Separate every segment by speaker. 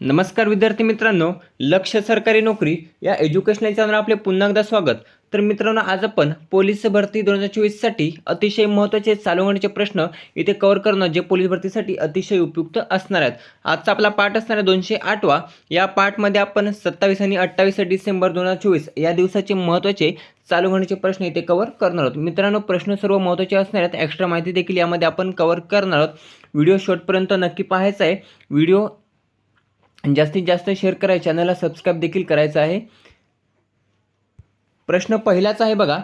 Speaker 1: नमस्कार विद्यार्थी मित्रांनो लक्ष सरकारी नोकरी या एज्युकेशनल चॅनल आपले पुन्हा एकदा स्वागत. तर मित्रांनो आज आपण पोलीस भरती दोन हजार चोवीससाठी अतिशय महत्त्वाचे चालू होण्याचे प्रश्न इथे कव्हर करणं जे पोलीस भरतीसाठी अतिशय उपयुक्त असणार आहेत. आजचा आपला पाठ असणार आहे दोनशे आठवा. या पाठमध्ये आपण सत्तावीस आणि अठ्ठावीस डिसेंबर दोन हजार चोवीस या दिवसाचे महत्त्वाचे चालू होण्याचे प्रश्न इथे कव्हर करणार आहोत. मित्रांनो प्रश्न सर्व महत्त्वाचे असणार आहेत. एक्स्ट्रा माहिती देखील यामध्ये आपण कव्हर करणार आहोत. व्हिडिओ शॉर्टपर्यंत नक्की पाहायचा आहे. व्हिडिओ जास्तीत जास्त शेअर करा चॅनलला सबस्क्राईब देखील करायचं आहे. प्रश्न पहिलाच आहे बघा.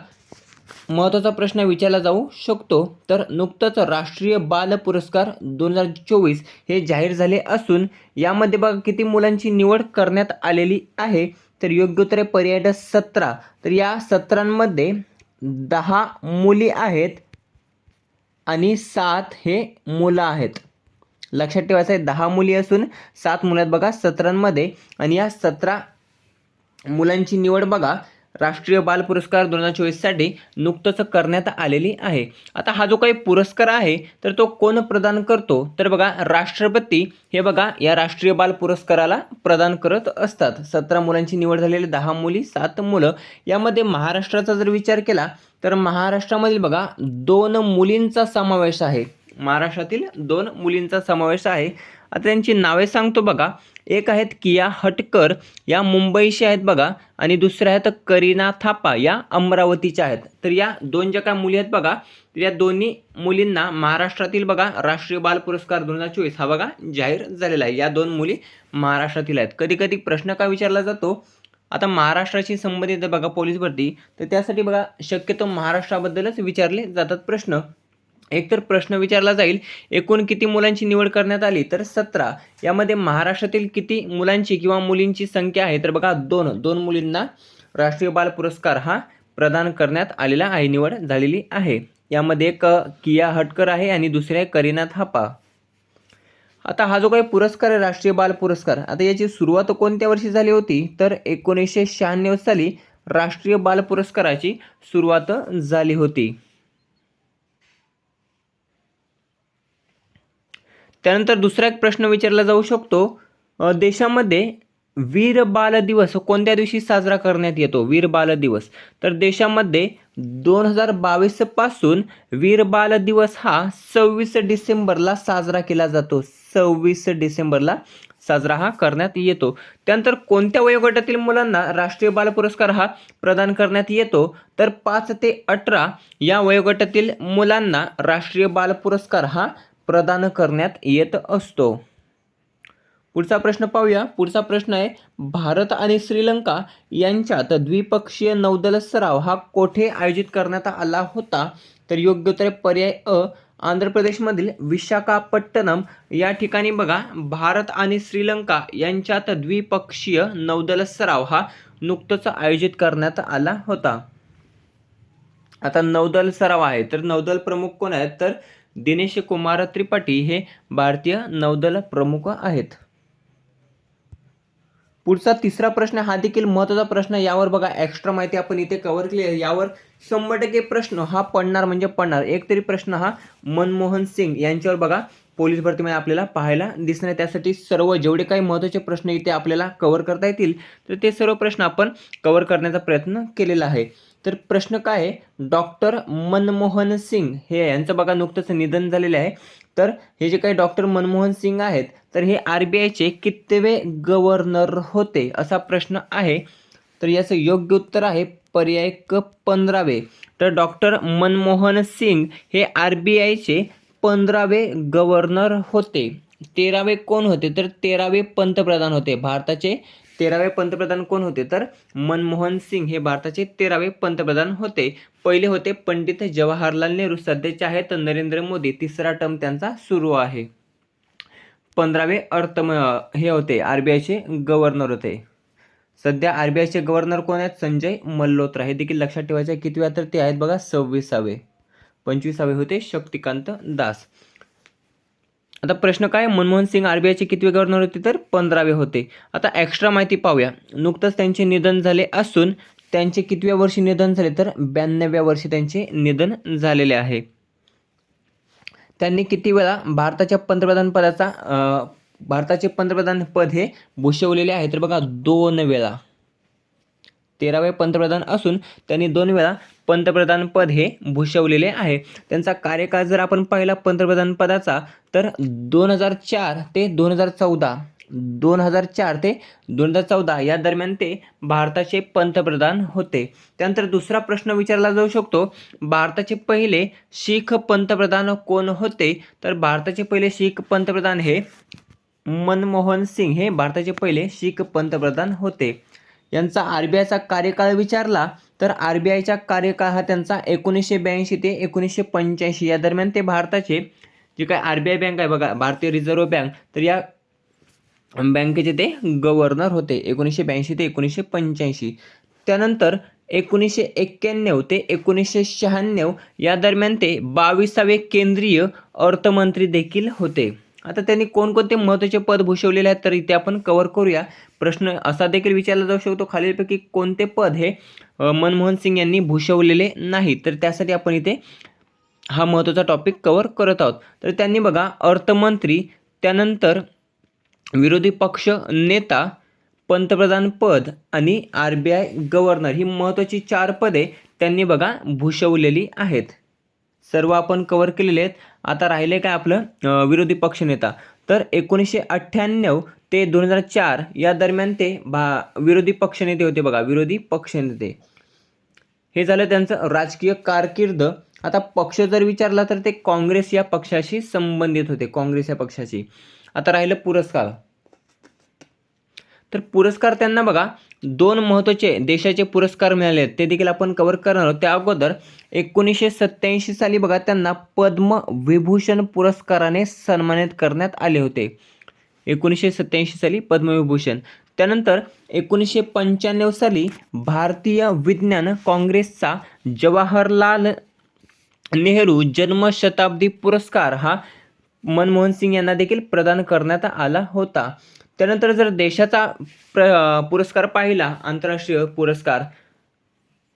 Speaker 1: महत्त्वाचा प्रश्न विचारला जाऊ शकतो. तर नुकतंच राष्ट्रीय बाल पुरस्कार दोन हजार चोवीस हे जाहीर झाले असून यामध्ये बघा किती मुलांची निवड करण्यात आलेली आहे. तर योग्य उत्तर आहे पर्याय सतरा. तर या सत्रांमध्ये दहा मुली आहेत आणि सात हे मुलं आहेत. लक्षात ठेवायचं आहे दहा मुली असून सात मुलं आहेत बघा सतरांमध्ये. आणि या सतरा मुलांची निवड बघा राष्ट्रीय बाल पुरस्कार दोन हजार चोवीससाठी नुकतंच करण्यात आलेली आहे. आता हा जो काही पुरस्कार आहे तर तो कोण प्रदान करतो? तर बघा राष्ट्रपती हे बघा या राष्ट्रीय बाल पुरस्काराला प्रदान करत असतात. सतरा मुलांची निवड झालेली दहा मुली सात मुलं. यामध्ये महाराष्ट्राचा जर विचार केला तर महाराष्ट्रामधील बघा दोन मुलींचा समावेश आहे. महाराष्ट्रातील दोन मुलींचा समावेश आहे. आता त्यांची नावे सांगतो बघा. एक आहेत किया हटकर या मुंबईशी आहेत बघा. आणि दुसऱ्या आहेत करीना थापा या अमरावतीच्या आहेत. तर या दोन ज्या काय मुली आहेत बघा तर या दोन्ही मुलींना महाराष्ट्रातील बघा राष्ट्रीय बाल पुरस्कार दोन हजार चोवीस हा बघा जाहीर झालेला आहे. या दोन मुली महाराष्ट्रातील आहेत. कधी कधी प्रश्न का विचारला जातो? आता महाराष्ट्राशी संबंधित बघा पोलीस भरती तर त्यासाठी बघा शक्यतो महाराष्ट्राबद्दलच विचारले जातात प्रश्न. एकतर प्रश्न विचारला जाईल एकूण किती मुलांची निवड करण्यात आली तर सतरा. यामध्ये महाराष्ट्रातील किती मुलांची किंवा मुलींची संख्या आहे? तर बघा दोन. दोन मुलींना राष्ट्रीय बाल पुरस्कार हा प्रदान करण्यात आलेला आहे निवड झालेली आहे. यामध्ये एक किया हटकर आहे आणि दुसरे आहे करीना थापा आता हा जो काही पुरस्कार आहे राष्ट्रीय बाल पुरस्कार आता याची सुरुवात कोणत्या वर्षी झाली होती? तर एकोणीसशे शहाण्णव साली राष्ट्रीय बाल पुरस्काराची सुरुवात झाली होती. त्यानंतर दुसरा एक प्रश्न विचारला जाऊ शकतो. देशामध्ये वीर बाल दिवस कोणत्या दिवशी साजरा करण्यात येतो? वीर बाल दिवस. तर देशामध्ये दोन हजार बावीसपासून वीर बाल दिवस हा सव्वीस डिसेंबरला साजरा केला जातो. सव्वीस डिसेंबरला साजरा हा करण्यात येतो. त्यानंतर कोणत्या वयोगटातील मुलांना राष्ट्रीय बाल पुरस्कार हा प्रदान करण्यात येतो? तर पाच ते अठरा या वयोगटातील मुलांना राष्ट्रीय बाल पुरस्कार हा प्रदान करण्यात येत असतो. पुढचा प्रश्न पाहूया. पुढचा प्रश्न आहे भारत आणि श्रीलंका यांच्यात द्विपक्षीय नौदल सराव हा कोठे आयोजित करण्यात आला होता? तर योग्य उत्तर पर्याय अ आंध्र प्रदेशमधील विशाखापट्टणम. या ठिकाणी बघा भारत आणि श्रीलंका यांच्यात द्विपक्षीय नौदल सराव हा नुकतंच आयोजित करण्यात आला होता. आता नौदल सराव आहे तर नौदल प्रमुख कोण आहेत? तर दिनेश कुमार त्रिपाठी हे भारतीय नौदल प्रमुख आहेत. पुढचा तिसरा प्रश्न हा देखील महत्त्वाचा प्रश्न यावर बघा एक्स्ट्रा माहिती आपण इथे कव्हर केली आहे. यावर शंभर टक्के प्रश्न हा पडणार म्हणजे पडणार. एक तरी प्रश्न हा मनमोहन सिंग यांच्यावर बघा. पोलीस भरतीमध्ये आपल्याला पाहायला दिसणार आहे. त्यासाठी सर्व जेवढे काही महत्त्वाचे प्रश्न इथे आपल्याला कवर करता येतील तर ते सर्व प्रश्न आपण कव्हर करण्याचा प्रयत्न केलेला आहे. तर प्रश्न काय आहे? डॉक्टर मनमोहन सिंग हे यांचं बघा नुकतंच निधन झालेलं आहे. तर हे जे काही डॉक्टर मनमोहन सिंग आहेत तर हे आर बी आयचे कितवे गव्हर्नर होते असा प्रश्न आहे. तर याचं योग्य उत्तर आहे पर्याय क पंधरावे. तर डॉक्टर मनमोहन सिंग हे आर बी आयचे पंधरावे गव्हर्नर होते. तेरावे कोण होते? तर तेरावे पंतप्रधान होते. भारताचे तेरावे पंतप्रधान कोण होते? तर मनमोहन सिंग हे भारताचे तेरावे पंतप्रधान होते. पहिले होते पंडित जवाहरलाल नेहरू. सध्याचे आहेत नरेंद्र मोदी. तिसरा टर्म त्यांचा सुरू आहे. पंधरावे अर्थ हे होते. आर बी आयचे गव्हर्नर होते. सध्या आर बी आयचे गव्हर्नर कोण आहेत? संजय मल्होत्रा. हे देखील लक्षात ठेवायचे कितव्या? तर ते आहेत बघा सव्वीसावे. पंचवीसावे होते शक्तिकांत दास. आता प्रश्न काय? मनमोहन सिंग आर बी आयचे कितवे गव्हर्नर होते तर? पंधरावे होते. आता एक्स्ट्रा माहिती पाहूया. नुकतंच त्यांचे निधन झाले असून त्यांचे कितव्या वर्षी निधन झाले तर? ब्याण्णव्या वर्षी त्यांचे निधन झालेले आहे. त्यांनी किती वेळा भारताच्या पंतप्रधान पदाचा भारताचे पंतप्रधान पद हे भूषवलेले आहे? तर बघा दोन वेळा. तेरावे पंतप्रधान असून त्यांनी दोन वेळा पंतप्रधानपद हे भूषवलेले आहे. त्यांचा कार्यकाळ जर आपण पाहिला पंतप्रधानपदाचा तर दोन हजार चार ते दोन हजार चौदा दोन हजार चार ते दोन हजार चौदा या दरम्यान ते भारताचे पंतप्रधान होते. त्यानंतर दुसरा प्रश्न विचारला जाऊ शकतो भारताचे पहिले शीख पंतप्रधान कोण होते? तर भारताचे पहिले शीख पंतप्रधान हे मनमोहन सिंग हे भारताचे पहिले शीख पंतप्रधान होते. यांचा आर बी आयचा कार्यकाळ विचारला तर आर बी आयचा कार्यकाळ हा त्यांचा एकोणीसशे ब्याऐंशी ते एकोणीसशे पंच्याऐंशी. या दरम्यान ते भारताचे जे काय आर बी आय बँक आहे बघा भारतीय रिझर्व्ह बँक तर या बँकेचे ते गव्हर्नर होते एकोणीसशे ब्याऐंशी ते एकोणीसशे पंच्याऐंशी. त्यानंतर एकोणीसशे एक्क्याण्णव ते एकोणीसशे शहाण्णव या दरम्यान ते बावीसावे केंद्रीय अर्थमंत्री देखील होते. आता त्यांनी कोणकोणते महत्त्वाचे पद भूषवलेले आहेत तर इथे आपण कव्हर करूया. प्रश्न असा देखील विचारला जाऊ शकतो खालीलपैकी कोणते पद हे मनमोहन सिंग यांनी भूषवलेले नाही तर त्यासाठी आपण इथे हा महत्त्वाचा टॉपिक कव्हर करत आहोत. तर त्यांनी बघा अर्थमंत्री त्यानंतर विरोधी पक्ष नेता पंतप्रधान पद आणि आर बी आय गव्हर्नर ही महत्त्वाची चार पदे त्यांनी बघा भूषवलेली आहेत. सर्व आपण कव्हर केलेले आहेत. आता राहिले काय आपलं विरोधी पक्षनेता तर एकोणीसशे अठ्ठ्याण्णव ते दोन हजार चार या दरम्यान ते भा विरोधी पक्षनेते होते बघा विरोधी पक्षनेते हे झालं त्यांचं राजकीय कारकीर्द. आता पक्ष जर विचारला तर ते काँग्रेस या पक्षाशी संबंधित होते काँग्रेस या पक्षाशी. आता राहिलं पुरस्कार. तर पुरस्कार त्यांना बघा दोन महत्त्वाचे देशाचे पुरस्कार मिळाले आहेत. ते देखील आपण कव्हर करणार आहोत. त्या अगोदर एकोणीसशे सत्त्याऐंशी साली बघा त्यांना पद्मविभूषण पुरस्काराने सन्मानित करण्यात आले होते. एकोणीसशे सत्त्याऐंशी साली पद्मविभूषण त्यानंतर एकोणीसशे पंच्याण्णव साली भारतीय विज्ञान काँग्रेसचा जवाहरलाल नेहरू जन्मशताब्दी पुरस्कार हा मनमोहन सिंग यांना देखील प्रदान करण्यात आला होता. त्यानंतर जर देशाचा प्र पुरस्कार पाहिला आंतरराष्ट्रीय पुरस्कार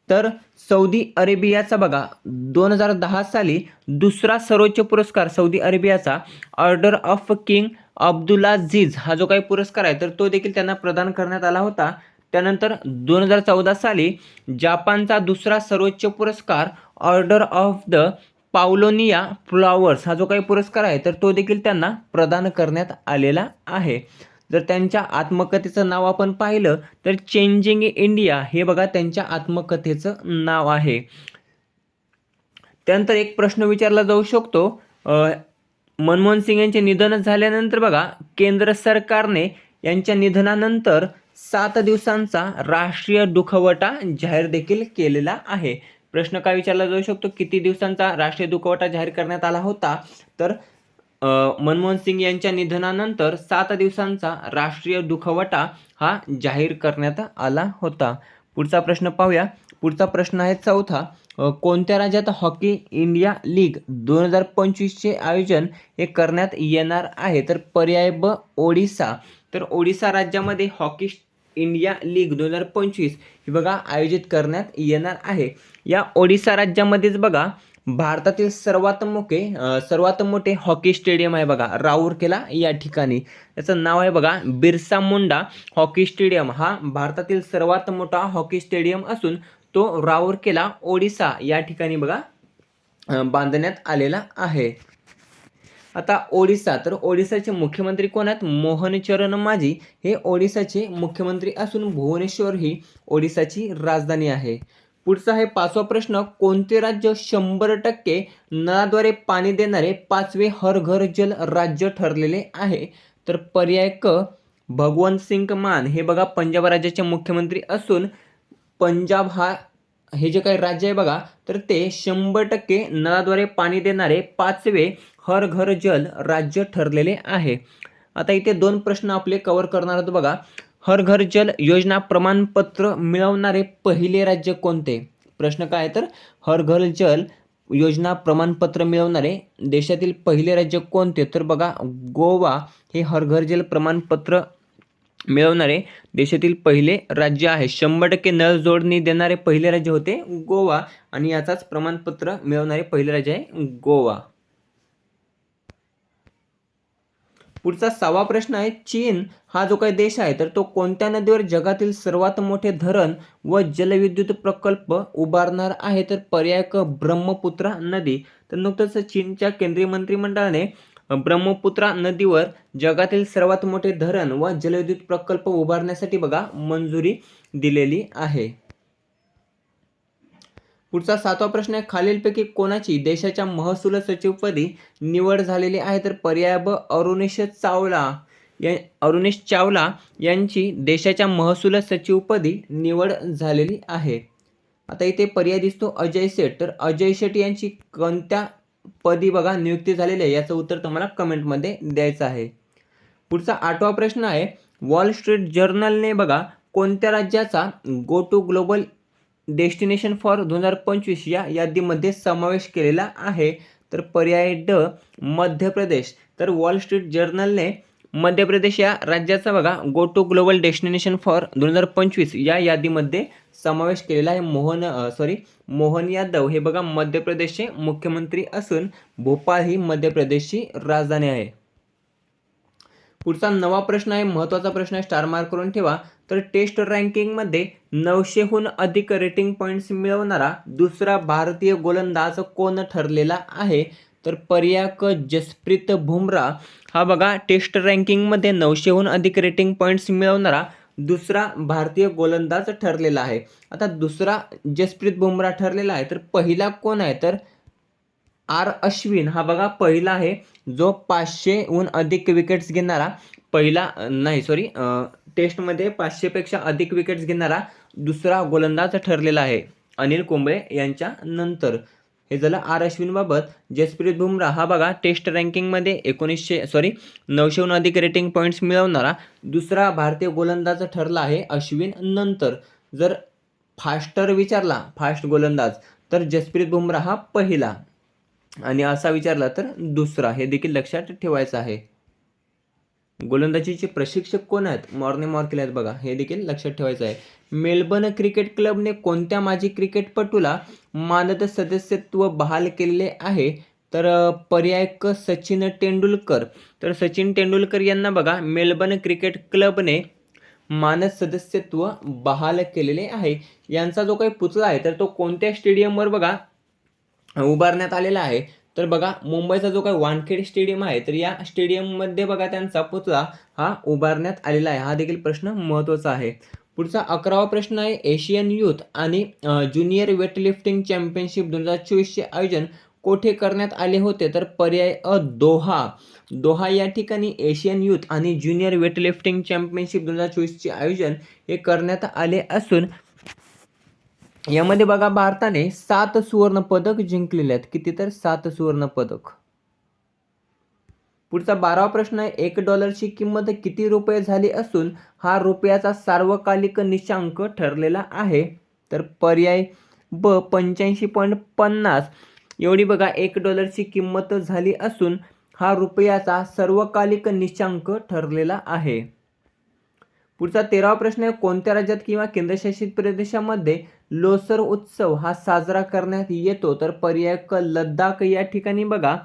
Speaker 1: तर सौदी अरेबियाचा बघा दोन हजार दहा साली दुसरा सर्वोच्च पुरस्कार सौदी अरेबियाचा ऑर्डर ऑफ किंग अब्दुल्ला झीज हा जो काही पुरस्कार आहे तर तो देखील त्यांना प्रदान करण्यात आला होता. त्यानंतर दोन हजार चौदा साली जापानचा दुसरा सर्वोच्च पुरस्कार order of the Paulownia flowers हा जो काही पुरस्कार आहे तर तो देखील त्यांना प्रदान करण्यात आलेला आहे. जर त्यांच्या आत्मकथेचं नाव आपण पाहिलं तर चेंजिंग इंडिया हे बघा त्यांच्या आत्मकथेचं नाव आहे. त्यानंतर एक प्रश्न विचारला जाऊ शकतो. मनमोहन सिंग यांचे निधन झाल्यानंतर बघा केंद्र सरकारने यांच्या निधनानंतर सात दिवसांचा राष्ट्रीय दुखवटा जाहीर देखील केलेला आहे. प्रश्न काय विचारला जाऊ शकतो? किती दिवसांचा राष्ट्रीय दुखवटा जाहीर करण्यात आला होता? तर मनमोहन सिंग यांच्या निधनानंतर सात दिवसांचा राष्ट्रीय दुखवटा हा जाहीर करण्यात आला होता. पुढचा प्रश्न पाहूया. पुढचा प्रश्न आहे चौथा. कोणत्या राज्यात हॉकी इंडिया लीग दोन हजार पंचवीसचे आयोजन हे करण्यात येणार आहे? तर पर्याय ब ओडिसा. तर ओडिसा राज्यामध्ये हॉकी इंडिया लीग दोन हजार पंचवीस ही बघा आयोजित करण्यात येणार आहे. या ओडिसा राज्यामध्येच बघा भारतातील सर्वात मोठे सर्वात मोठे हॉकी स्टेडियम आहे बघा राऊरकेला या ठिकाणी. त्याचं नाव आहे बघा बिरसा मुंडा हॉकी स्टेडियम. हा भारतातील सर्वात मोठा हॉकी स्टेडियम असून तो राऊरकेला ओडिसा या ठिकाणी बघा बांधण्यात आलेला आहे. आता ओडिसा तर ओडिसाचे मुख्यमंत्री कोण आहेत? मोहन चरण माझी. हे ओडिसाचे मुख्यमंत्री असून भुवनेश्वर ही ओडिसाची राजधानी आहे. पुढचा आहे पाचवा प्रश्न कोणते राज्य शंभर टक्के नळाद्वारे पाणी देणारे पाचवे हर घर जल राज्य ठरलेले आहे? तर पर्याय क भगवंत सिंग मान. हे बघा पंजाब राज्याचे मुख्यमंत्री असून पंजाब हा हे जे काही राज्य आहे बघा तर ते शंभर टक्के नळाद्वारे पाणी देणारे पाचवे हर घर जल राज्य ठरलेले आहे. आता इथे दोन प्रश्न आपले कव्हर करणार आहोत बघा. हर घर जल योजना प्रमाणपत्र मिळवणारे पहिले राज्य कोणते? प्रश्न काय आहे तर हर घर जल योजना प्रमाणपत्र मिळवणारे देशातील पहिले राज्य कोणते? तर बघा गोवा हे हर घर जल प्रमाणपत्र मिळवणारे देशातील पहिले राज्य आहे. शंभर टक्के नळ जोडणी देणारे पहिले राज्य होते गोवा आणि याचाच प्रमाणपत्र मिळवणारे पहिले राज्य आहे गोवा. पुढचा सहावा प्रश्न आहे चीन हा जो काही देश आहे तर तो कोणत्या नदीवर जगातील सर्वात मोठे धरण व जलविद्युत प्रकल्प उभारणार आहे? तर पर्याय क ब्रह्मपुत्रा नदी. तर नुकतंच चीनच्या केंद्रीय मंत्रिमंडळाने ब्रह्मपुत्रा नदीवर जगातील सर्वात मोठे धरण व जलविद्युत प्रकल्प उभारण्यासाठी बघा मंजुरी दिलेली आहे. पुढचा सातवा प्रश्न आहे खालीलपैकी कोणाची देशाच्या महसूल सचिवपदी निवड झालेली आहे? तर पर्याय ब अरुणेश चावला या अरुणेश चावला यांची देशाच्या महसूल सचिवपदी निवड झालेली आहे. आता इथे पर्याय दिसतो अजय शेठ तर अजय शेठ यांची कोणत्या पदी बघा नियुक्ती झालेली आहे? याचं उत्तर तुम्हाला कमेंटमध्ये द्यायचं आहे. पुढचा आठवा प्रश्न आहे वॉल स्ट्रीट जर्नलने बघा कोणत्या राज्याचा go to global destination for दोन हजार पंचवीस या यादीमध्ये समावेश केलेला आहे. तर पर्याय ड मध्य प्रदेश. तर वॉल स्ट्रीट जर्नलने मध्य प्रदेश या राज्याचा बघा go to global destination for दोन हजार पंचवीस या यादीमध्ये समावेश केलेला आहे. मोहन सॉरी मोहन यादव हे बघा मध्य प्रदेशचे मुख्यमंत्री असून भोपाळ ही मध्य प्रदेशची राजधानी आहे. पुढचा नवा प्रश्न आहे महत्त्वाचा प्रश्न आहे स्टार मार्क करून ठेवा. तर टेस्ट रँकिंगमध्ये नऊशेहून अधिक रेटिंग पॉईंट्स मिळवणारा दुसरा भारतीय गोलंदाज कोण ठरलेला आहे? तर पर्याक जसप्रीत बुमराह हा बघा टेस्ट रँकिंगमध्ये नऊशेहून अधिक रेटिंग पॉईंट्स मिळवणारा दुसरा भारतीय गोलंदाज ठरलेला आहे. आता दुसरा जसप्रीत बुमराह ठरलेला आहे तर पहिला कोण आहे? तर आर अश्विन. हा बघा पहिला आहे जो पाचशेहून अधिक विकेट्स घेणारा पहिला नाही सॉरी टेस्टमध्ये पाचशेपेक्षा अधिक विकेट्स घेणारा दुसरा गोलंदाज ठरलेला आहे अनिल कुंबळे यांच्या नंतर. हे झालं आर अश्विनबाबत. जसप्रीत बुमराह हा बघा टेस्ट रँकिंगमध्ये एकोणीसशे सॉरी नऊशेहून अधिक रेटिंग पॉईंट्स मिळवणारा दुसरा भारतीय गोलंदाज ठरला आहे अश्विन नंतर. जर फास्टर विचारला फास्ट गोलंदाज तर जसप्रीत बुमराह हा पहिला. आणि असा विचारला तर दुसरा. हे देखील लक्षात ठेवायचं आहे. गोलंदाजीचे प्रशिक्षक कोण आहेत? मॉर्ने मॉर्केल आहेत बघा. हे देखील लक्षात ठेवायचं आहे. मेलबर्न क्रिकेट क्लबने कोणत्या माजी क्रिकेटपटूला मानद सदस्यत्व बहाल केलेले आहे? तर पर्याय क सचिन तेंडुलकर. तर सचिन तेंडुलकर यांना बघा मेलबर्न क्रिकेट क्लबने मानद सदस्यत्व बहाल केलेले आहे. यांचा जो काही पुतळा आहे तर तो कोणत्या स्टेडियमवर बघा उभारण्यात आलेला आहे? तर बघा मुंबईचा जो काही वानखेड स्टेडियम आहे तर या स्टेडियममध्ये बघा त्यांचा पुतळा हा उभारण्यात आलेला आहे. हा देखील प्रश्न महत्त्वाचा आहे. पुढचा अकरावा प्रश्न आहे एशियन युथ आणि ज्युनियर वेटलिफ्टिंग चॅम्पियनशिप दोन हजार चोवीसचे आयोजन कोठे करण्यात आले होते? तर पर्याय अ दोहा. दोहा या ठिकाणी एशियन युथ आणि ज्युनियर वेटलिफ्टिंग चॅम्पियनशिप दोन हजार चोवीसचे आयोजन हे करण्यात आले असून यामध्ये बघा भारताने सात सुवर्ण पदक जिंकलेले आहेत. किती तर? सात सुवर्ण पदक. पुढचा बारावा प्रश्न आहे एक डॉलरची किंमत किती रुपये झाली असून हा रुपयाचा सार्वकालिक निशांक ठरलेला आहे? तर पर्याय ब पंच्याऐंशी पॉईंट पन्नास. एवढी बघा एक डॉलरची किंमत झाली असून हा रुपयाचा सर्वकालिक निशांक ठरलेला आहे. पुढचा तेरावा प्रश्न आहे कोणत्या राज्यात किंवा केंद्रशासित प्रदेशामध्ये लोसर उत्सव हा साजरा करण्यात येतो? तर पर्याय क लद्दाख. या ठिकाणी बघा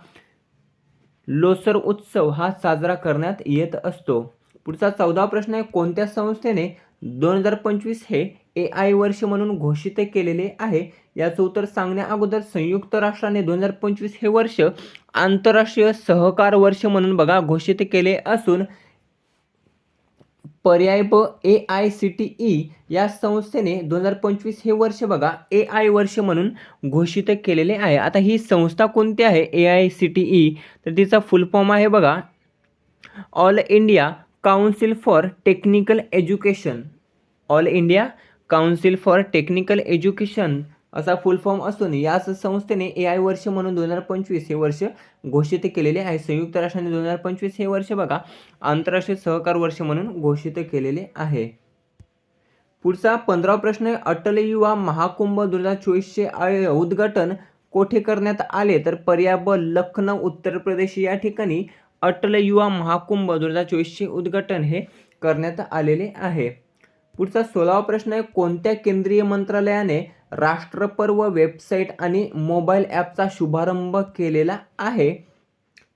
Speaker 1: लोसर उत्सव हा साजरा करण्यात येत असतो. पुढचा चौदा प्रश्न आहे कोणत्या संस्थेने दोन हजार पंचवीस हे ए आय वर्ष म्हणून घोषित केलेले आहे? याचं उत्तर सांगण्या अगोदर संयुक्त राष्ट्राने दोन हजार पंचवीस हे वर्ष आंतरराष्ट्रीय सहकार वर्ष म्हणून बघा घोषित केले असून पर्याय ब A I C T E या संस्थेने दोन हजार पंचवीस हे वर्ष बघा ए आय वर्ष म्हणून घोषित केलेले आहे. आता ही संस्था कोणती आहे? A I C T E तर तिचा फुल फॉर्म आहे बघा all India council for technical education all India council for technical education असा फुल फॉर्म असून या संस्थेने ए आय वर्ष म्हणून दोन हजार पंचवीस हे वर्ष घोषित केलेले आहे. संयुक्त राष्ट्राने दोन हजार पंचवीस हे वर्ष बघा आंतरराष्ट्रीय सहकार वर्ष म्हणून घोषित केलेले आहे. पुढचा पंधरावा प्रश्न आहे अटल युवा महाकुंभ दोन हजार चोवीसचे उद्घाटन कोठे करण्यात आले? तर पर्याय ब लखनौ उत्तर प्रदेश या ठिकाणी अटल युवा महाकुंभ दोन हजार चोवीसचे उद्घाटन हे करण्यात आलेले आहे. पुढचा सोळावा प्रश्न आहे कोणत्या केंद्रीय मंत्रालयाने राष्ट्रपर्व वेबसाईट आणि मोबाईल ॲपचा शुभारंभ केलेला आहे.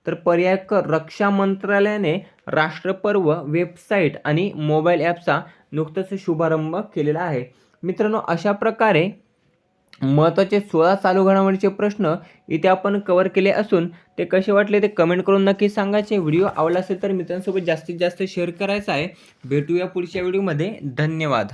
Speaker 1: तर पर्याय क रक्षा मंत्रालयाने राष्ट्रपर्व वेबसाईट आणि मोबाईल ॲपचा नुकताच शुभारंभ केलेला आहे. मित्रांनो अशा प्रकारे महत्त्वाचे सोळा चालू घडामोडीचे प्रश्न इथे आपण कवर केले असून ते कसे वाटले ते कमेंट करून नक्की सांगायचे. व्हिडिओ आवडला असेल तर मित्रांसोबत जास्तीत जास्त शेअर करायचा आहे. भेटूया पुढच्या व्हिडिओमध्ये धन्यवाद.